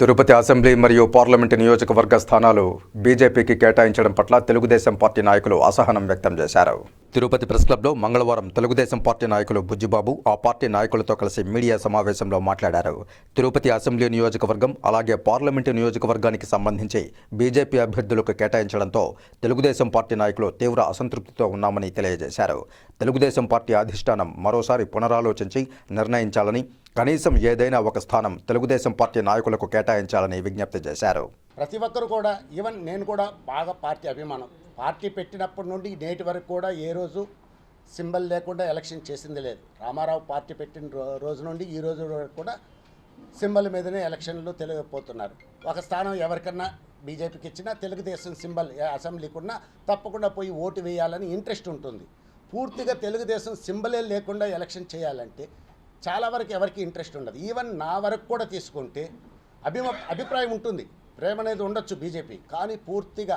Tirupati assembly మరియు parliament నియోజకవర్గ స్థానాలు బీజేపీకి కేటాయించడం పట్ల తెలుగుదేశం పార్టీ నాయకులు అసహనం వ్యక్తం చేశారు. తిరుపతి ప్రెస్ క్లబ్లో మంగళవారం తెలుగుదేశం పార్టీ నాయకులు బుజ్జిబాబు ఆ పార్టీ నాయకులతో కలిసి మీడియా సమావేశంలో మాట్లాడారు. తిరుపతి అసెంబ్లీ నియోజకవర్గం అలాగే పార్లమెంటు నియోజకవర్గానికి సంబంధించి బీజేపీ అభ్యర్థులకు కేటాయించడంతో తెలుగుదేశం పార్టీ నాయకులు తీవ్ర అసంతృప్తితో ఉన్నామని తెలియజేశారు. తెలుగుదేశం పార్టీ అధిష్టానం మరోసారి పునరాలోచించి నిర్ణయించాలని కనీసం ఏదైనా ఒక స్థానం తెలుగుదేశం పార్టీ నాయకులకు కేటాయించాలని విజ్ఞప్తి చేశారు. ప్రతి ఒక్కరు కూడా ఈవెన్ నేను కూడా బాగా పార్టీ అభిమానం. పార్టీ పెట్టినప్పటి నుండి నేటి వరకు కూడా ఏ రోజు సింబల్ లేకుండా ఎలక్షన్ చేసింది లేదు. రామారావు పార్టీ పెట్టిన రో- రోజు నుండి ఈ రోజు వరకు కూడా సింబల్ మీదనే ఎలక్షన్లు తెలియపోతున్నారు ఒక స్థానం ఎవరికన్నా బీజేపీకి ఇచ్చినా తెలుగుదేశం సింబల్ ఏ అసెంబ్లీకి ఉన్నా తప్పకుండా పోయి ఓటు వేయాలని ఇంట్రెస్ట్ ఉంటుంది. పూర్తిగా తెలుగుదేశం సింబలే లేకుండా ఎలక్షన్ చేయాలంటే చాలా వరకు ఎవరికి ఇంట్రెస్ట్ ఉండదు. ఈవెన్ నా వరకు కూడా తీసుకుంటే అభిమ అభిప్రాయం ఉంటుంది. ప్రేమ అనేది ఉండొచ్చు బీజేపీ కానీ పూర్తిగా